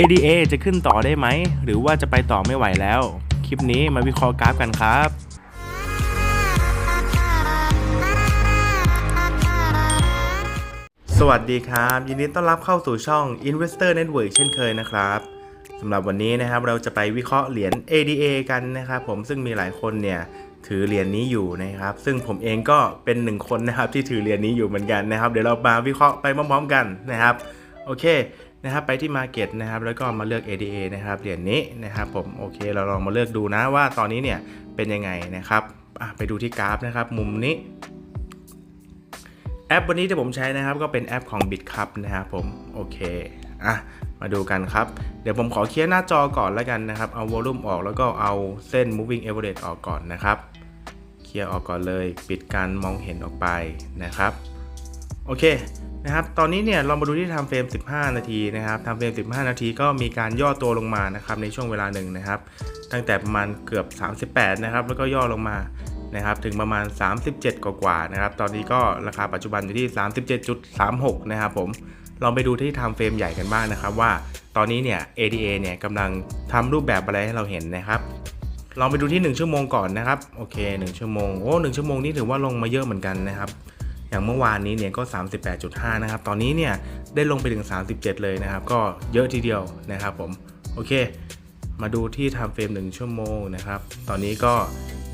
ADA จะขึ้นต่อได้ไหม หรือว่าจะไปต่อไม่ไหวแล้ว คลิปนี้มาวิเคราะห์กราฟกันครับสวัสดีครับ ยินดีต้อนรับเข้าสู่ช่อง Investor Network เช่นเคยนะครับสำหรับวันนี้นะครับเราจะไปวิเคราะห์เหรียญ ADA กันนะครับผมซึ่งมีหลายคนเนี่ยถือเหรียญนี้อยู่นะครับ ซึ่งผมเองก็เป็นหนึ่งคนนะครับที่ถือเหรียญนี้อยู่เหมือนกันนะครับ เดี๋ยวเรามาวิเคราะห์ไปพร้อมๆกันนะครับ โอเค นะครับไปที่ Market นะครับแล้วก็มาเลือก ADA นะครับเหรียญนี้นะครับผมโอเคเราลองมาเลือกดูนะว่าตอนนี้เนี่ยเป็นยังไงนะครับอะไปดูที่กราฟนะครับมุมนี้แอปวันนี้ที่ผมใช้นะครับก็เป็นแอปของ BitCup นะครับผมโอเคอะมาดูกันครับ เดี๋ยวผมขอเคลียร์หน้าจอก่อนแล้วกันนะครับ เอา volume ออกแล้วก็เอาเส้น moving average ออกก่อนนะครับ เคลียร์ออกก่อนเลย ปิดการมองเห็นออกไปนะครับ โอเค นะครับ ตอนนี้เนี่ยเรามาดูที่ทำเฟรม 15 นาทีนะครับทำเฟรม 15 นาทีก็มีการย่อตัวลงมานะครับในช่วงเวลาหนึ่งนะครับ ตั้งแต่ประมาณเกือบ 38 นะครับ แล้วก็ย่อลงมานะครับถึงประมาณ 37 กว่าๆนะครับ ตอนนี้ก็ราคาปัจจุบันอยู่ที่ 37.36 นะครับผมลองไปดูที่ time frame ใหญ่กันบ้างนะครับว่าตอนนี้เนี่ย ADA เนี่ยกำลังทำรูปแบบอะไรให้เราเห็นนะครับลองไปดูที่ 1 ชั่วโมงก่อนนะครับโอเค 1 ชั่วโมงโอ้1ชั่วโมงนี้ถือว่าลงมาเยอะเหมือนกันนะครับ อย่างเมื่อวานนี้เนี่ยก็ 38.5 นะครับ ตอนนี้เนี่ยได้ลงไปถึง 37 เลยนะครับ ก็เยอะทีเดียวนะครับผม โอเค มาดูที่ time frame 1ชั่วโมงนะครับ ตอนนี้ก็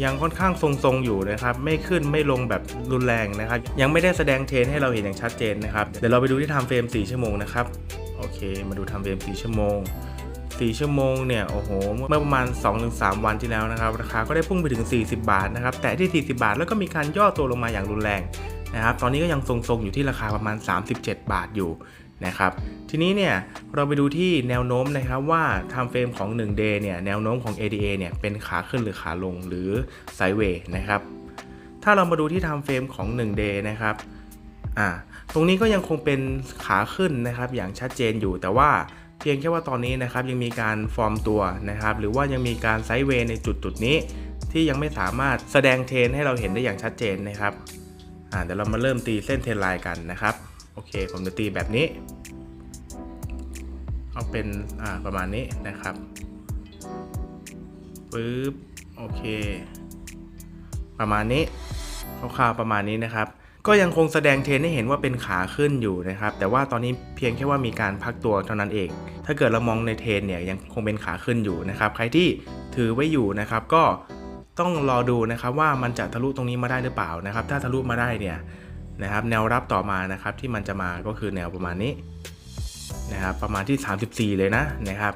ยังค่อนข้างทรงๆอยู่นะครับ ไม่ขึ้นไม่ลงแบบรุนแรงนะครับ ยังไม่ได้แสดงเทรนให้เราเห็นอย่างชัดเจนนะครับ เดี๋ยวเราไปดูที่ time frame 4ชั่วโมงนะครับ โอเค มาดู time frame 4ชั่วโมง4 ชั่วโมงเนี่ยโอ้โหเมื่อประมาณ 2-3 วันที่แล้วนะครับ ราคาก็ได้พุ่งไปถึง 40 บาทนะครับ แต่ที่ 40 บาทแล้วก็มีการย่อตัวลงมาอย่างรุนแรง นะครับ ตอนนี้ก็ยังทรงๆอยู่ที่ราคาประมาณ 37 บาทอยู่นะครับ ทีนี้เนี่ยเราไปดูที่แนวโน้มนะครับว่า time frame ของ 1 day เนี่ยแนวโน้มของ ADA เนี่ยเป็นขาขึ้นหรือขาลงหรือ sideways นะครับ ถ้าเรามาดูที่ time frame ของ 1 day นะครับอ่าตรงนี้ก็ยังคงเป็นขาขึ้นนะครับอย่างชัดเจนอยู่แต่ว่าเพียงแค่ว่าตอนนี้นะครับยังมีการฟอร์มตัวนะครับ หรือว่ายังมีการไซด์เวย์ในจุดจุดนี้ ที่ยังไม่สามารถแสดงเทรนให้เราเห็นได้อย่างชัดเจนนะครับ อ่าเดี๋ยวเรามาเริ่มตีเส้นเทนไลน์กันนะครับ โอเค ผมจะตีแบบนี้ เอาเป็นอ่าประมาณนี้นะครับปึ๊บโอเค ประมาณนี้คร่าวๆประมาณนี้นะครับ ก็ยังคงแสดงเทนให้เห็นว่าเป็นขาขึ้นอยู่นะครับ แต่ว่าตอนนี้เพียงแค่ว่ามีการพักตัวเท่านั้นเอง ถ้าเกิดเรามองในเทนเนี่ยยังคงเป็นขาขึ้นอยู่นะครับ ใครที่ถือไว้อยู่นะครับ ก็ ต้องรอดูนะครับว่ามันจะทะลุตรงนี้มาได้หรือเปล่านะครับ ถ้าทะลุมาได้เนี่ยนะครับแนวรับต่อมานะครับที่มันจะมาก็คือแนวประมาณนี้นะครับประมาณที่ 34 เลยนะนะครับ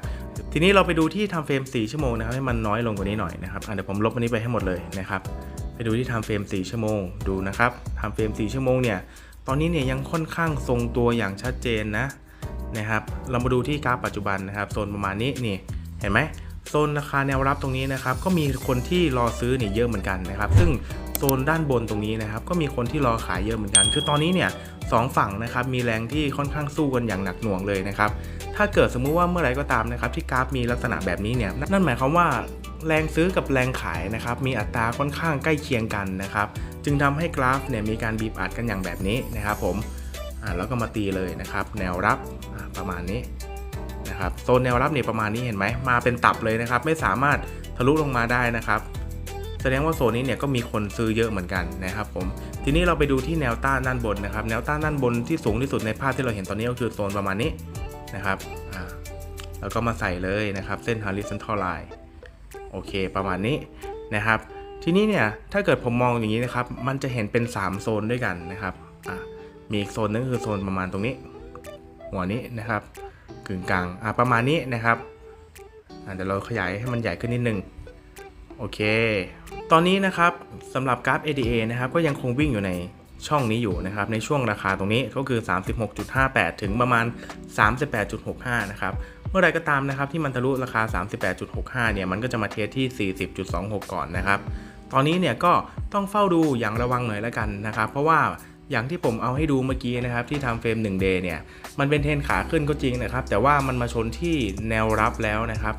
ทีนี้เราไปดูที่ทำเฟรม 4 ชั่วโมงนะครับให้มันน้อยลงกว่านี้หน่อยนะครับเดี๋ยวผมลบอันนี้ไปให้หมดเลยนะครับไปดูที่ทำเฟรม 4 ชั่วโมงดูนะครับทำเฟรม 4 ชั่วโมงเนี่ยตอนนี้เนี่ยยังค่อนข้างทรงตัวอย่างชัดเจนนะนะครับเรามาดูที่กราฟปัจจุบันนะครับโซนประมาณนี้นี่เห็นไหม โซนราคาแนวรับตรงนี้นะครับก็มีคนที่รอซื้อเนี่ยเยอะเหมือนกันนะครับ ซึ่งโซนด้านบนตรงนี้นะครับก็มีคนที่รอขายเยอะเหมือนกัน คือตอนนี้เนี่ยสองฝั่งนะครับมีแรงที่ค่อนข้างสู้กันอย่างหนักหน่วงเลยนะครับถ้าเกิดสมมุติว่าเมื่อไรก็ตามนะครับที่กราฟมีลักษณะแบบนี้เนี่ยนั่นหมายความว่าแรงซื้อกับแรงขายนะครับมีอัตราค่อนข้างใกล้เคียงกันนะครับจึงทำให้กราฟเนี่ยมีการบีบอัดกันอย่างแบบนี้นะครับผมแล้วก็มาตีเลยนะครับแนวรับประมาณนี้ นะครับโซนแนวรับเนี่ยประมาณนี้เห็นไหมมาเป็นตับเลยนะครับ ไม่สามารถทะลุลงมาได้นะครับ แสดงว่าโซนนี้เนี่ยก็มีคนซื้อเยอะเหมือนกันนะครับผมทีนี้เราไปดูที่แนวต้านด้านบนนะครับ แนวต้านด้านบนที่สูงที่สุดในภาพที่เราเห็นตอนนี้ก็คือโซนประมาณนี้นะครับแล้วก็มาใส่เลยนะครับเส้น horizontal line โอเค ประมาณนี้นะครับ ทีนี้เนี่ยถ้าเกิดผมมองอย่างนี้นะครับ มันจะเห็นเป็น 3 โซนด้วยกันนะครับมีอีกโซนนึงคือโซนประมาณตรงนี้ หัวนี้นะครับ กึ่งกลางอ่าประมาณนี้นะครับอ่าเดี๋ยวเราขยายให้มันใหญ่ขึ้นนิดนึงโอเค ตอนนี้นะครับสำหรับกราฟ ADA นะครับก็ยังคงวิ่งอยู่ในช่องนี้อยู่นะครับในช่วงราคาตรงนี้ก็คือ 36.58 ถึงประมาณ 38.65 นะครับเมื่อไรก็ตามนะครับที่มันทะลุราคา 38.65 เนี่ยมันก็จะมาเทสที่ 40.26 ก่อนนะครับ ตอนนี้เนี่ยก็ต้องเฝ้าดูอย่างระวังหน่อยแล้วกันนะครับ เพราะว่า อย่างที่ผมเอาให้ดูเมื่อกี้นะครับที่ทำเฟรม1 day เนี่ย มันเป็นเทรนขาขึ้นก็จริงนะครับ แต่ว่ามันมาชนที่แนวรับแล้วนะครับ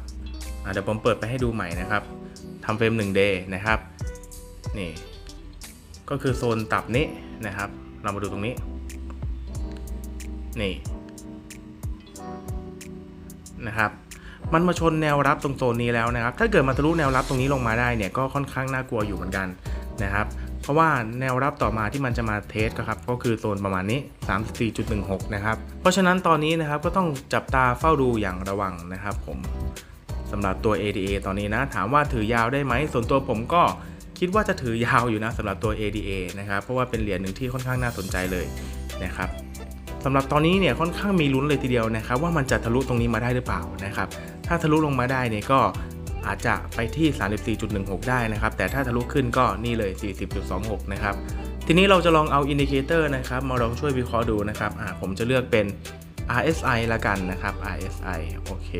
เดี๋ยวผมเปิดไปให้ดูใหม่นะครับทำเฟรม1 day นะครับนี่ก็คือโซนตับนี้นะครับ เรามาดูตรงนี้ นี่นะครับมันมาชนแนวรับตรงโซนนี้แล้วนะครับ ถ้าเกิดมาทะลุแนวรับตรงนี้ลงมาได้เนี่ยก็ค่อนข้างน่ากลัวอยู่เหมือนกันนะครับ ราะว่าแนวรับต่อมาที่มันจะมาเทสก็ครับก็คือโซนประมาณนี้ 34.16 นะครับ เพราะฉะนั้นตอนนี้นะครับก็ต้องจับตาเฝ้าดูอย่างระวังนะครับผมสำหรับตัว ADA ตอนนี้นะถามว่าถือยาวได้ไหมส่วนตัวผมก็คิดว่าจะถือยาวอยู่นะสำหรับตัว ADA นะครับเพราะว่าเป็นเหรียญหนึ่งที่ค่อนข้างน่าสนใจเลยนะครับสำหรับตอนนี้เนี่ยค่อนข้างมีลุ้นเลยทีเดียวนะครับว่ามันจะทะลุตรงนี้มาได้หรือเปล่านะครับถ้าทะลุลงมาได้เนี่ยก็ อาจจะไปที่ 34.16 ได้นะครับ แต่ถ้าทะลุขึ้นก็นี่เลย 40.26 นะครับ ทีนี้เราจะลองเอาอินดิเคเตอร์นะครับ มาลองช่วยวิเคราะห์ดูนะครับอ่าผมจะเลือกเป็น RSI ละกันนะครับ RSI โอเค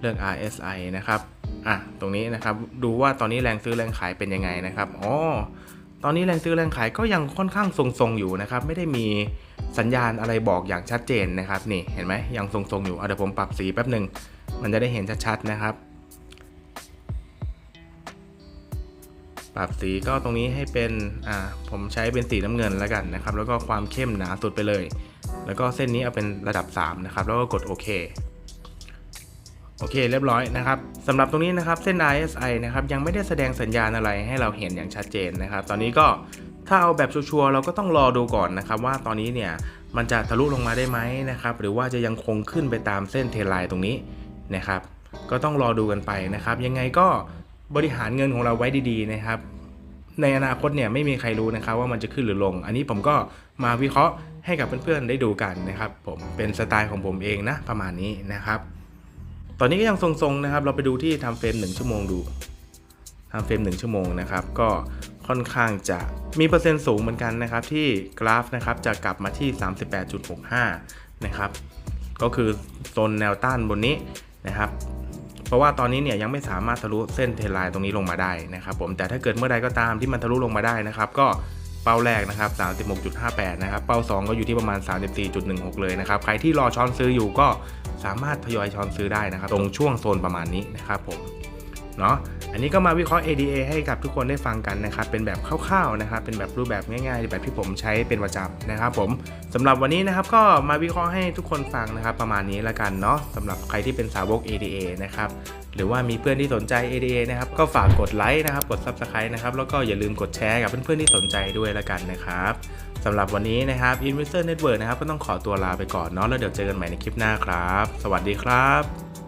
เลือก RSI นะครับอะตรงนี้นะครับดูว่าตอนนี้แรงซื้อแรงขายเป็นยังไงนะครับอ๋อตอนนี้แรงซื้อแรงขายก็ยังค่อนข้างทรงๆอยู่นะครับ ไม่ได้มีสัญญาณอะไรบอกอย่างชัดเจนนะครับ นี่เห็นไหมยังทรงๆอยู่เอาเดี๋ยวผมปรับสีแป๊บหนึ่งมันจะได้เห็นชัดๆนะครับ ปรับสีก็ตรงนี้ให้เป็นอ่าผมใช้เป็นสีน้ำเงินแล้วกันนะครับ แล้วก็ความเข้มหนาสุดไปเลย แล้วก็เส้นนี้เอาเป็นระดับ 3 นะครับ แล้วก็กดโอเคโอเคเรียบร้อยนะครับสำหรับตรงนี้นะครับเส้น RSI นะครับยังไม่ได้แสดงสัญญาณอะไรให้เราเห็นอย่างชัดเจนนะครับ ตอนนี้ก็ถ้าเอาแบบชัวร์เราก็ต้องรอดูก่อนนะครับ ว่าตอนนี้เนี่ยมันจะทะลุลงมาได้ไหมนะครับหรือว่าจะยังคงขึ้นไปตามเส้นเทรนไลน์ตรงนี้นะครับ ก็ต้องรอดูกันไปนะครับ ยังไงก็ บริหารเงินของเราไว้ดีๆนะครับ ในอนาคตเนี่ยไม่มีใครรู้นะครับว่ามันจะขึ้นหรือลง อันนี้ผมก็มาวิเคราะห์ให้กับเพื่อนๆได้ดูกันนะครับ ผมเป็นสไตล์ของผมเองนะประมาณนี้นะครับ ตอนนี้ก็ยังทรงๆนะครับ เราไปดูที่ทำเฟรม1ชั่วโมงดูทำเฟรม1ชั่วโมงนะครับก็ค่อนข้างจะมีเปอร์เซ็นต์สูงเหมือนกันนะครับ ที่กราฟนะครับจะกลับมาที่ 38.65 นะครับ ก็คือโซนแนวต้านบนนี้นะครับ ราะว่าตอนนี้เนี่ยยังไม่สามารถทะลุเส้นเทรนไลน์ตรงนี้ลงมาได้นะครับผมแต่ถ้าเกิดเมื่อใดก็ตามที่มันทะลุลงมาได้นะครับก็เป้าแรกนะครับ 36.58 นะครับ เป้า 2 ก็อยู่ที่ประมาณ 34.16 เลยนะครับ ใครที่รอช้อนซื้ออยู่ก็สามารถทยอยช้อนซื้อได้นะครับ ตรงช่วงโซนประมาณนี้นะครับผม เนาะอันนี้ก็มาวิเคราะห์ ADA ให้กับทุกคนได้ฟังกันนะครับ เป็นแบบคร่าวๆนะครับ เป็นแบบรูปแบบง่ายๆ แบบที่ผมใช้เป็นประจำนะครับผมสำหรับวันนี้นะครับก็มาวิเคราะห์ให้ทุกคนฟังนะครับ ประมาณนี้ละกันเนาะสำหรับใครที่เป็นสาวก ADA นะครับหรือว่ามีเพื่อนที่สนใจ ADA นะครับ ก็ฝากกดไลค์นะครับ กด Subscribe นะครับ แล้วก็อย่าลืมกดแชร์กับเพื่อนๆที่สนใจด้วยละกันนะครับสำหรับวันนี้นะครับ Investor Network นะครับ ก็ต้องขอตัวลาไปก่อนเนาะแล้วเดี๋ยวเจอกันใหม่ในคลิปหน้าครับ สวัสดีครับ